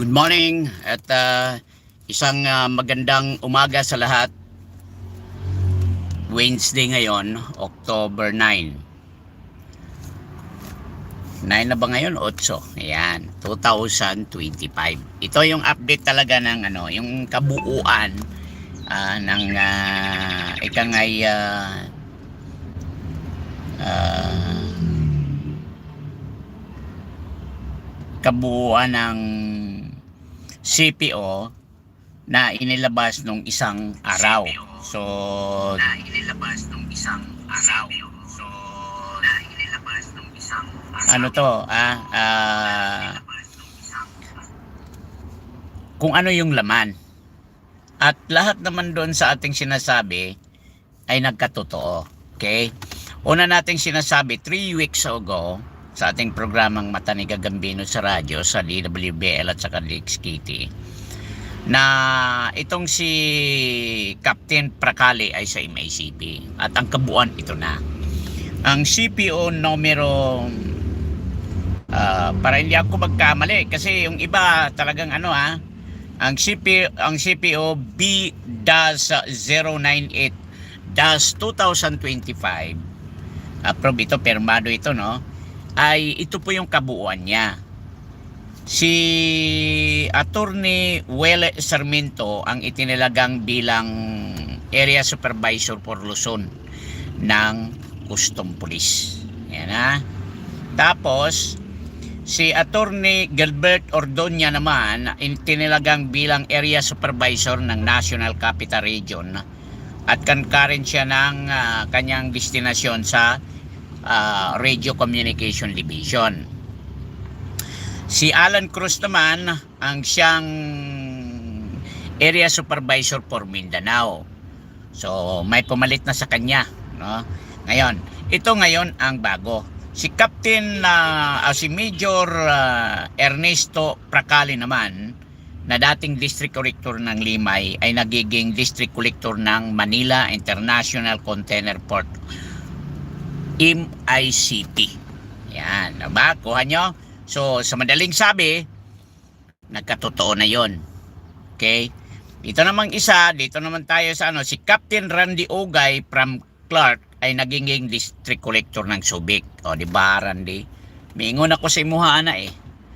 Good morning at uh, isang uh, magandang umaga sa lahat. Wednesday ngayon, October 9. 9 na ba ngayon? 8. Ayan, 2025. Ito yung update talaga ng ano, yung kabuuan ah, ng uh, ikang ay ah, ah, kabuuan ng CPO na inilabas nung isang araw. So, na inilabas nung isang araw. So, na inilabas nung isang araw. Ano to? Ah, ah, kung ano yung laman. At lahat naman doon sa ating sinasabi ay nagkatotoo. Okay? Una nating sinasabi, 3 weeks ago, sa ating programang Mata ni Gagambino sa radyo, sa DWBL at sa DXKT, na itong si Captain Prakali ay sa MICP. At ang kabuuan ito na. Ang CPO numero ah, para hindi ako magkamali kasi yung iba talagang ano ha ang CP ang CPO B-098 2025 approve ito permado ito no ay ito po yung kabuuan niya. Si Attorney Wele Sarmiento ang itinilagang bilang Area Supervisor for Luzon ng Custom Police. Yan ha? Tapos Si Attorney Gilbert Ordonya naman itinilagang bilang area supervisor ng National Capital Region at concurrent siya ng ah, kanyang destinasyon sa ah, Radio Communication Division. Si Alan Cruz naman ang siyang area supervisor for Mindanao. So may pumalit na sa kanya, no? Ngayon, ito ngayon ang bago si Captain na si Major ah, Ernesto Prakali naman na dating District Collector ng Limay ay nagiging District Collector ng Manila International Container Port MICP. Yan, ba? Kuha nyo? So, sa madaling sabi, nagkatotoo na yon. Okay? Dito namang isa, dito naman tayo sa ano, si Captain Randy Ogay from Clark ay naging district collector ng Subic. O, di ba, Randy? Mingon ako sa imuha na eh.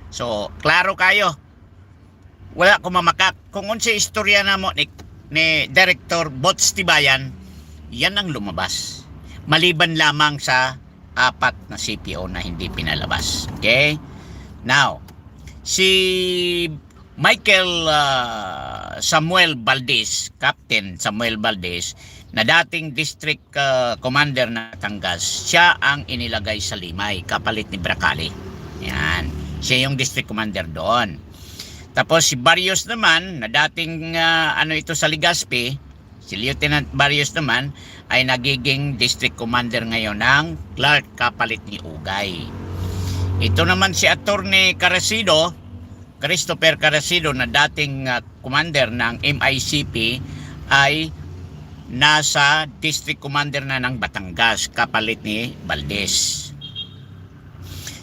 So, klaro kayo. Wala ko mamakak. Kung unsa istorya na mo ni, ni Director Bots Tibayan, yan ang lumabas. Maliban lamang sa apat na CPO na hindi pinalabas. Okay? Now, si Michael ah, Samuel Valdez, Captain Samuel Valdez, na dating district ah, commander na Tangas, siya ang inilagay sa Limay, kapalit ni Bracali. Yan. Siya yung district commander doon. Tapos si Barrios naman, na dating ah, ano ito sa Legazpi, si Lieutenant Barrios naman, ay nagiging district commander ngayon ng Clark, kapalit ni Ugay. Ito naman si Attorney Carasido, Christopher Carasido na dating ah, commander ng MICP ay nasa district commander na ng Batangas kapalit ni Valdez.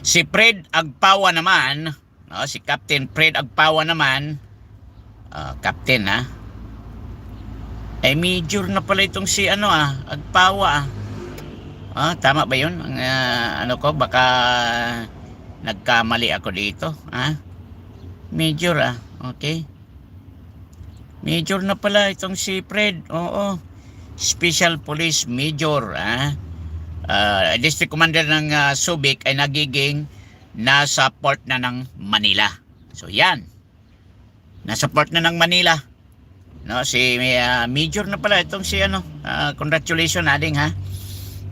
Si Fred Agpawa naman, no, si Captain Fred Agpawa naman, ah, captain ha, eh major na pala itong si ano ah, Agpawa ah. Ah, tama ba 'yun? Ang ah, ano ko baka nagkamali ako dito, ha? Major ah, okay. Major na pala itong si Fred. Oo. Special Police Major, ah. Ah, District Commander ng ah, Subic ay nagiging nasa port na ng Manila. So yan. Nasa port na ng Manila. No, si ah, Major na pala itong si ano. ah, congratulations ading ha.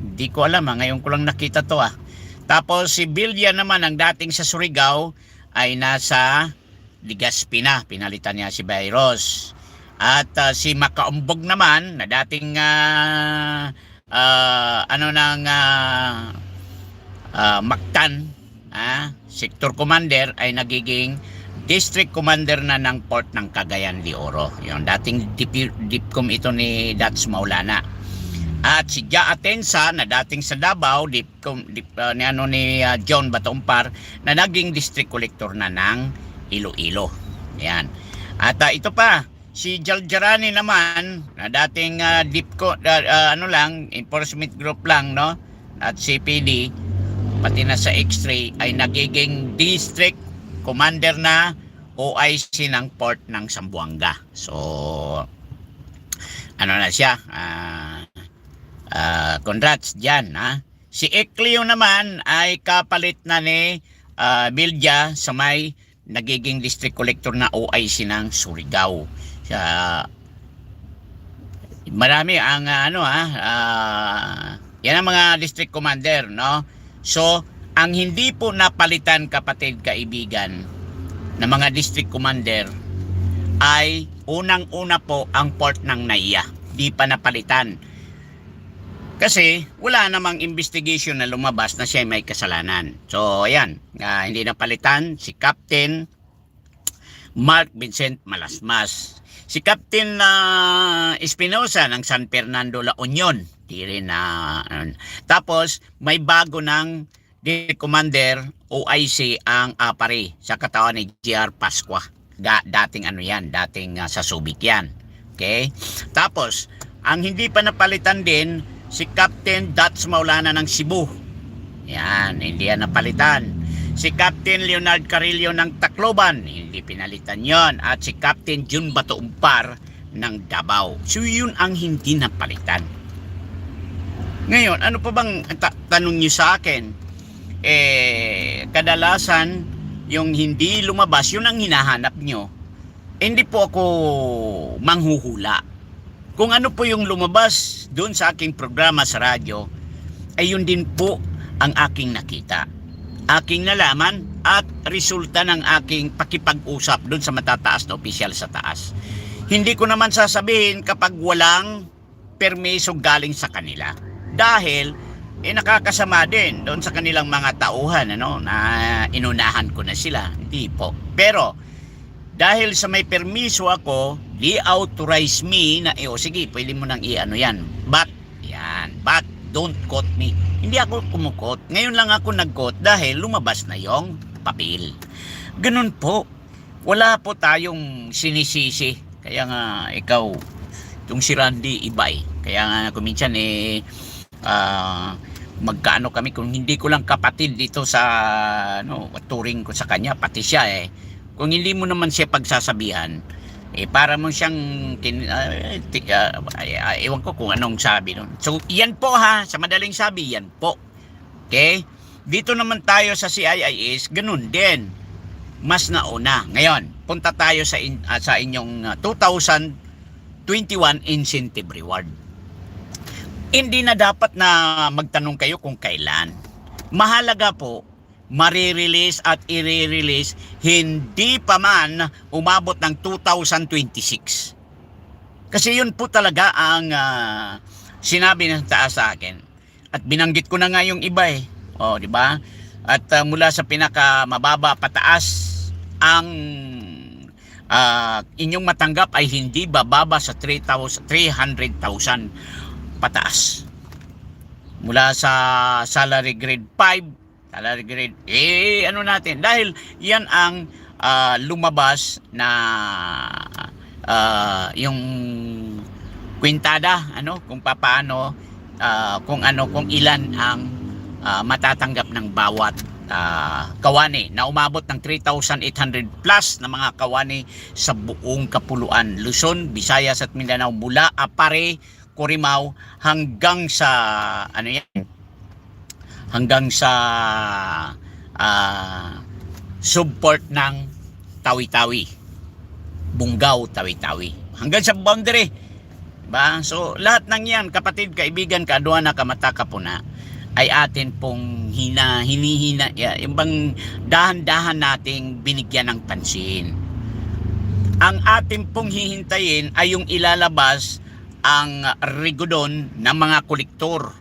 Hindi ko alam ha, ngayon ko lang nakita to ah. Tapos si Bilya naman ang dating sa Surigao ay nasa Legazpi na. Pinalitan niya si Bayros. At ah, si Makaumbog naman na dating ah, ah, ano nang ah, ah, Mactan, ah, sector commander ay nagiging district commander na ng port ng Cagayan de Oro. Yung dating DP, DIPCOM ito ni Dats Maulana. At si Ja Atensa na dating sa Davao, DIPCOM, dip, ah, ni, ano, ni ah, John Batompar na naging district collector na ng Iloilo. Yan. At ah, ito pa, si Jaljarani naman, na dating uh, DIPCO, ah, ah, ano lang, enforcement group lang, no? At CPD, pati na sa X-ray, ay nagiging district commander na OIC ng port ng Sambuanga. So, ano na siya, ah, ah, congrats dyan, ha? Si Ekleo naman ay kapalit na ni ah, Bilja sa may nagiging district collector na OIC ng Surigao. Siya, marami ang ah, ano ha, ah, yan ang mga district commander, no? So, ang hindi po napalitan kapatid kaibigan ng mga district commander ay unang-una po ang port ng Naiya. Di pa napalitan. Kasi wala namang investigation na lumabas na siya may kasalanan. So, ayan, ah, hindi napalitan si Captain Mark Vincent Malasmas. Si Captain na Espinosa ng San Fernando La Union. Di rin na... ano. tapos, may bago ng di Commander OIC ang Apari sa katawan ni GR Pasqua. Da, dating ano yan, dating ah, sa Subic yan. Okay? Tapos, ang hindi pa napalitan din, si Captain Dats Maulana ng Cebu. Yan, hindi yan napalitan. Si Captain Leonard Carillo ng Tacloban, hindi pinalitan yon At si Captain Jun Bato Umpar ng Davao. So yun ang hindi napalitan. Ngayon, ano pa bang ta- tanong niyo sa akin? Eh, kadalasan, yung hindi lumabas, yun ang hinahanap nyo. Hindi po ako manghuhula. Kung ano po yung lumabas doon sa aking programa sa radyo, ay yun din po ang aking nakita. Aking nalaman at resulta ng aking pakipag-usap doon sa matataas na opisyal sa taas. Hindi ko naman sasabihin kapag walang permiso galing sa kanila. Dahil eh nakakasama din doon sa kanilang mga tauhan ano na inunahan ko na sila. Hindi po. Pero dahil sa may permiso ako, di authorize me na, eh, oh, sige, pwede mo nang i-ano yan. But, yan, but, don't quote me. Hindi ako kumukot. Ngayon lang ako nag-quote dahil lumabas na yung papel. Ganun po. Wala po tayong sinisisi. Kaya nga, ikaw, yung si Randy, iba eh. Kaya nga, kuminsan eh, ah, magkaano kami kung hindi ko lang kapatid dito sa ano turing ko sa kanya pati siya eh. Kung hindi mo naman siya pagsasabihan eh para mo siyang kin, ah, ti- ah, ay- ay- ewan ko kung anong sabi nun. So yan po ha sa madaling sabi yan po. Okay? Dito naman tayo sa CIIS ganun din. Mas nauna. Ngayon punta tayo sa in, ah, sa inyong ah, 2021 incentive reward hindi na dapat na magtanong kayo kung kailan. Mahalaga po, marirelease at i-release hindi pa man umabot ng 2026. Kasi yun po talaga ang ah, sinabi ng taas sa akin. At binanggit ko na nga yung iba eh. O, di ba? At ah, mula sa pinaka mababa pataas ang ah, inyong matanggap ay hindi bababa sa 3,000 300,000 pataas. Mula sa salary grade 5, salary grade, eh ano natin, dahil yan ang ah, lumabas na ah, yung kwintada, ano, kung papaano, ah, kung ano, kung ilan ang ah, matatanggap ng bawat ah, kawani na umabot ng 3,800 plus na mga kawani sa buong kapuluan. Luzon, Visayas at Mindanao mula Apare, Corimao hanggang sa ano yan? Hanggang sa ah, subport ng Tawi-Tawi. Bungaw Tawi-Tawi. Hanggang sa boundary. Ba? So lahat ng yan kapatid kaibigan kaduana kamata kapuna ay atin pong hina hinihina yung bang dahan-dahan nating binigyan ng pansin. Ang atin pong hihintayin ay yung ilalabas ang rigodon ng mga kolektor.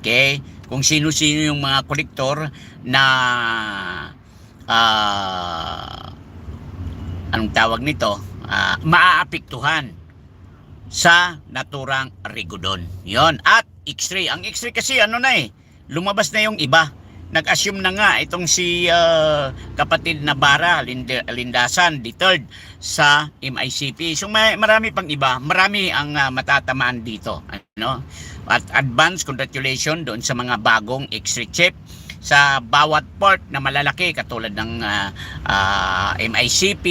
Okay? Kung sino-sino yung mga kolektor na ah, anong tawag nito? Ah, maaapektuhan sa naturang rigodon. Yon. At X-ray. Ang X-ray kasi ano na eh, lumabas na yung iba. Nag-assume na nga itong si ah, kapatid na Bara Lind- Lindasan, the third sa MICP. So may marami pang iba, marami ang ah, matatamaan dito, ano? At advance congratulations doon sa mga bagong extra chip sa bawat port na malalaki katulad ng ah, ah, MICP,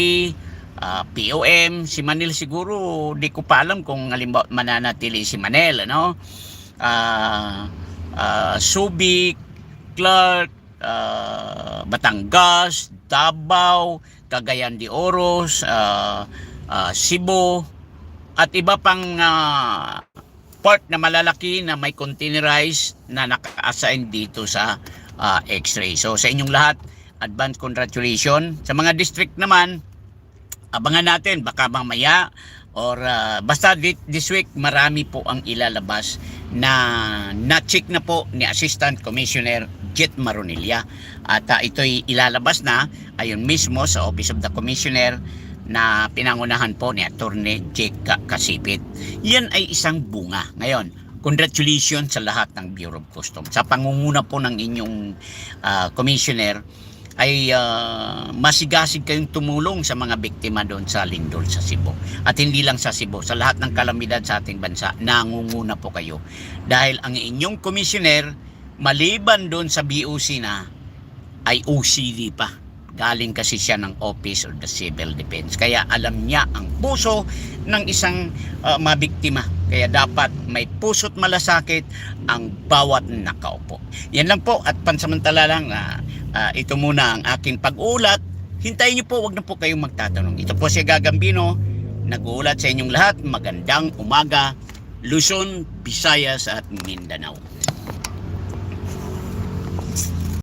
ah, POM, si Manil siguro di ko pa alam kung halimbawa mananatili si Manel, ano? Ah, ah, Subic, Clark, ah, Batangas, Davao, Cagayan de Oros, ah, ah, Cebu, at iba pang ah, port na malalaki na may containerized na naka-assign dito sa ah, X-ray. So sa inyong lahat, advance congratulations. Sa mga district naman, abangan natin baka mamaya or ah, basta thi- this week marami po ang ilalabas na na-check na po ni Assistant Commissioner Jet Maronilla at ah, ito'y ilalabas na ayon mismo sa Office of the Commissioner na pinangunahan po ni Attorney Jake Ka- Kasipit. Yan ay isang bunga. Ngayon, congratulations sa lahat ng Bureau of Customs. Sa pangunguna po ng inyong ah, commissioner, ay ah, masigasig kayong tumulong sa mga biktima doon sa Lindol sa Cebu. At hindi lang sa Cebu, sa lahat ng kalamidad sa ating bansa, nangunguna po kayo. Dahil ang inyong commissioner, maliban doon sa BOC na, ay OCD pa. Galing kasi siya ng Office of the Civil Defense. Kaya alam niya ang puso ng isang ah, mabiktima. Kaya dapat may puso't malasakit ang bawat nakaupo. Yan lang po at pansamantala lang ah, ah, ito muna ang aking pag-ulat. Hintayin niyo po, wag na po kayong magtatanong. Ito po si Gagambino, nag-uulat sa inyong lahat. Magandang umaga, Luzon, Visayas at Mindanao.